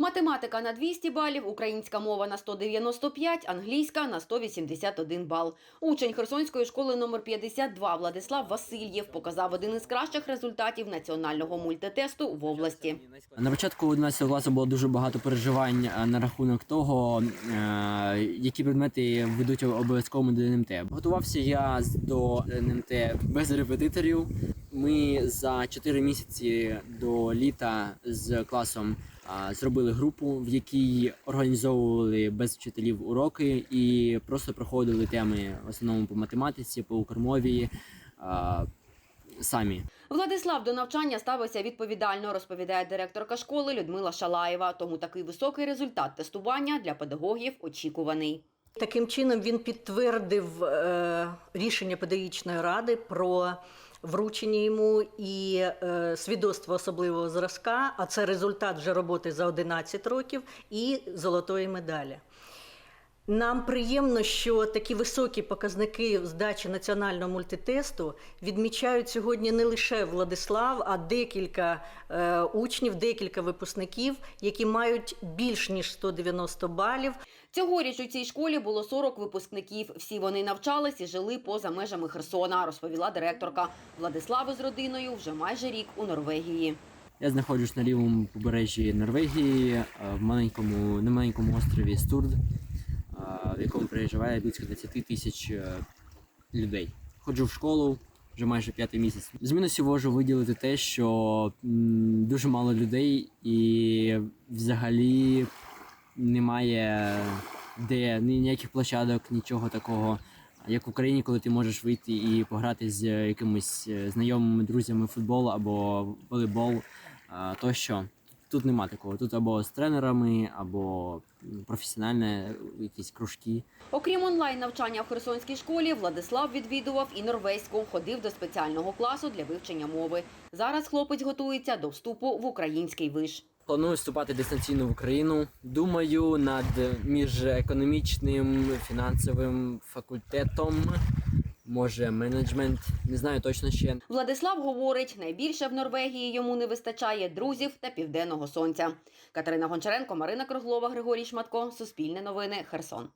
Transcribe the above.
Математика на 200 балів, українська мова на 195, англійська на 181 бал. Учень Херсонської школи номер 52 Владислав Васильєв показав один із кращих результатів національного мультитесту в області. На початку 11 класу було дуже багато переживань е, на рахунок того, е, які предмети ведуть обов'язково до НМТ. Готувався я до НМТ без репетиторів. Ми за 4 місяці до літа з класом зробили групу, в якій організовували без вчителів уроки і просто проходили теми в основному по математиці, по укрмові самі. Владислав до навчання ставився відповідально, розповідає директорка школи Людмила Шалаєва. Тому такий високий результат тестування для педагогів очікуваний. Таким чином він підтвердив е, рішення педагогічної ради про вручення йому і е, свідоцтво особливого зразка, а це результат вже роботи за 11 років, і золотої медалі. Нам приємно, що такі високі показники здачі національного мультитесту відмічають сьогодні не лише Владислав, а декілька е, учнів, декілька випускників, які мають більш ніж 190 балів. Цьогоріч у цій школі було 40 випускників. Всі вони навчались і жили поза межами Херсона, розповіла директорка. Владислав із родиною вже майже рік у Норвегії. Я знаходжусь на лівому побережжі Норвегії, е, в маленькому, на маленькому острові Стурд, в якому проживає близько 20 тисяч е, людей. Ходжу в школу вже майже п'ятий місяць. З мінусів можу виділити те, що дуже мало людей і взагалі немає де ніяких площадок, нічого такого. Як в Україні, коли ти можеш вийти і пограти з якимись е, знайомими друзями футбол або волейбол тощо. Тут нема такого. Тут або з тренерами, або м, професіональне якісь кружки. Окрім онлайн навчання в Херсонській школі, Владислав відвідував і норвезьку, ходив до спеціального класу для вивчення мови. Зараз хлопець готується до вступу в український виш. Планую вступати дистанційно в Україну. Думаю над міжекономічним фінансовим факультетом, може менеджмент. Не знаю точно ще. Владислав говорить, найбільше в Норвегії йому не вистачає друзів та південного сонця. Катерина Гончаренко, Марина Круглова, Григорій Шматко. Суспільне новини. Херсон.